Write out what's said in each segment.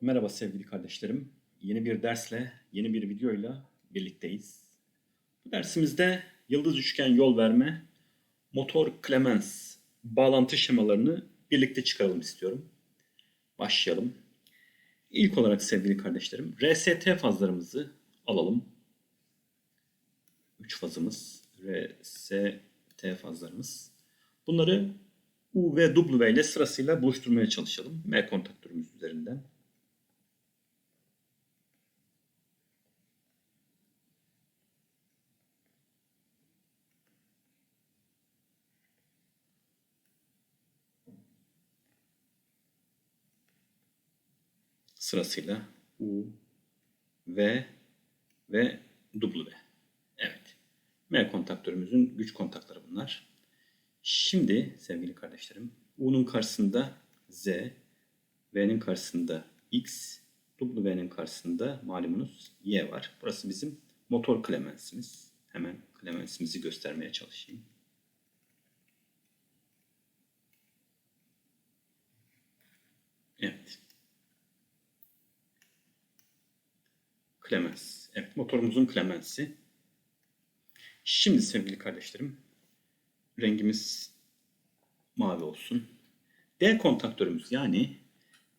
Merhaba sevgili kardeşlerim. Yeni bir dersle, yeni bir videoyla birlikteyiz. Bu dersimizde yıldız üçgen yol verme, motor Clemens bağlantı şemalarını birlikte çıkaralım istiyorum. Başlayalım. İlk olarak sevgili kardeşlerim, RST fazlarımızı alalım. 3 fazımız, RST fazlarımız. Bunları U ve W ile sırasıyla buluşturmaya çalışalım. M kontaktörümüz üzerinden. Sırasıyla U, V ve W. Evet. M kontaktörümüzün güç kontakları bunlar. Şimdi sevgili kardeşlerim, U'nun karşısında Z, V'nin karşısında X, W'nin karşısında malumunuz Y var. Burası bizim motor klemensimiz. Hemen klemensimizi göstermeye çalışayım. Evet. Klemens. Evet, motorumuzun klemensi. Şimdi sevgili kardeşlerim, rengimiz mavi olsun. D kontaktörümüz yani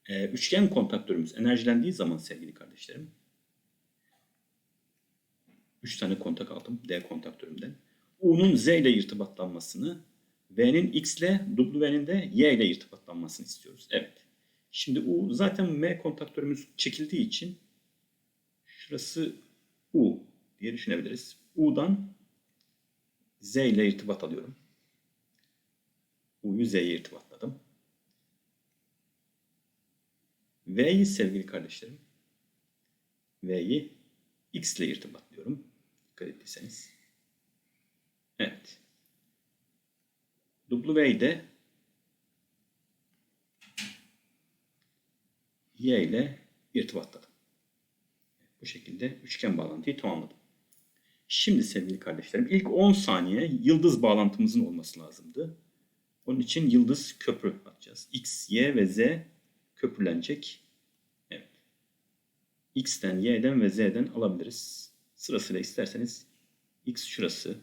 e, üçgen kontaktörümüz enerjilendiği zaman sevgili kardeşlerim, 3 tane kontak aldım D kontaktörümden. U'nun Z ile irtibatlanmasını, V'nin X ile, W'nin de Y ile irtibatlanmasını istiyoruz. Evet. Şimdi U zaten M kontaktörümüz çekildiği için şurası U diye düşünebiliriz. U'dan Z ile irtibat alıyorum. U'yu Z'ye irtibatladım. V'yi sevgili kardeşlerim, V'yi X ile irtibatlıyorum. Dikkat ettiyseniz. Evet. W'yi de Y ile irtibatladım. Bu şekilde üçgen bağlantıyı tamamladım. Şimdi sevgili kardeşlerim ilk 10 saniye yıldız bağlantımızın olması lazımdı. Onun için yıldız köprü atacağız. X, Y ve Z köprülenecek. Evet. X'ten, Y'den ve Z'den alabiliriz. Sırasıyla isterseniz X şurası,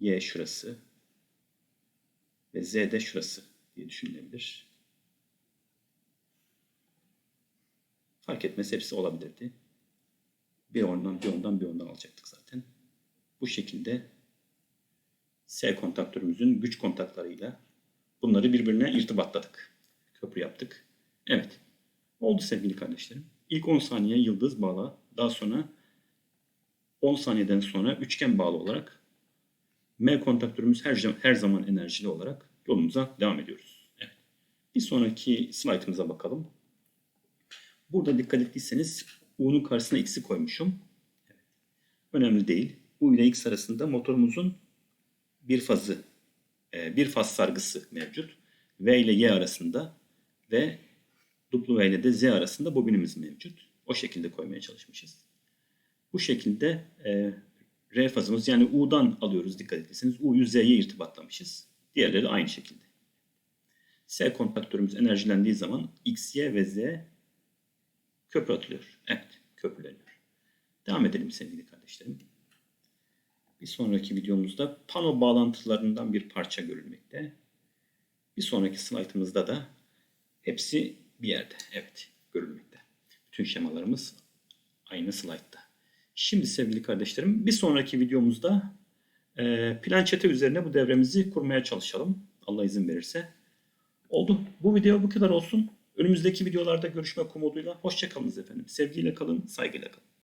Y şurası ve Z de şurası diye düşünülebilir. Fark etmez hepsi olabilirdi. Bir ondan, bir ondan, bir ondan alacaktık zaten. Bu şekilde S kontaktörümüzün güç kontaklarıyla bunları birbirine irtibatladık. Köprü yaptık. Evet. Oldu sevgili kardeşlerim. İlk 10 saniye yıldız bağla. Daha sonra 10 saniyeden sonra üçgen bağlı olarak M kontaktörümüz her, her zaman enerjili olarak yolumuza devam ediyoruz. Evet. Bir sonraki slaytımıza bakalım. Burada dikkat ettiyseniz U'nun karşısına X'i koymuşum. Önemli değil. U ile X arasında motorumuzun bir fazı, e, bir faz sargısı mevcut. V ile Y arasında ve W ile de Z arasında bobinimiz mevcut. O şekilde koymaya çalışmışız. Bu şekilde e, R fazımız yani U'dan alıyoruz dikkat ederseniz. U'yu Z'ye irtibatlamışız. Diğerleri aynı şekilde. S kontaktörümüz enerjilendiği zaman X, Y ve Z köprü atılıyor. Evet, köprüleniyor. Devam edelim sevgili kardeşlerim. Bir sonraki videomuzda pano bağlantılarından bir parça görülmekte. Bir sonraki slaytımızda da hepsi bir yerde. Evet, görülmekte. Bütün şemalarımız aynı slaytta. Şimdi sevgili kardeşlerim bir sonraki videomuzda e, plançete üzerine bu devremizi kurmaya çalışalım. Allah izin verirse. Oldu. Bu video bu kadar olsun. Önümüzdeki videolarda görüşmek umuduyla. Hoşçakalınız efendim. Sevgiyle kalın, saygıyla kalın.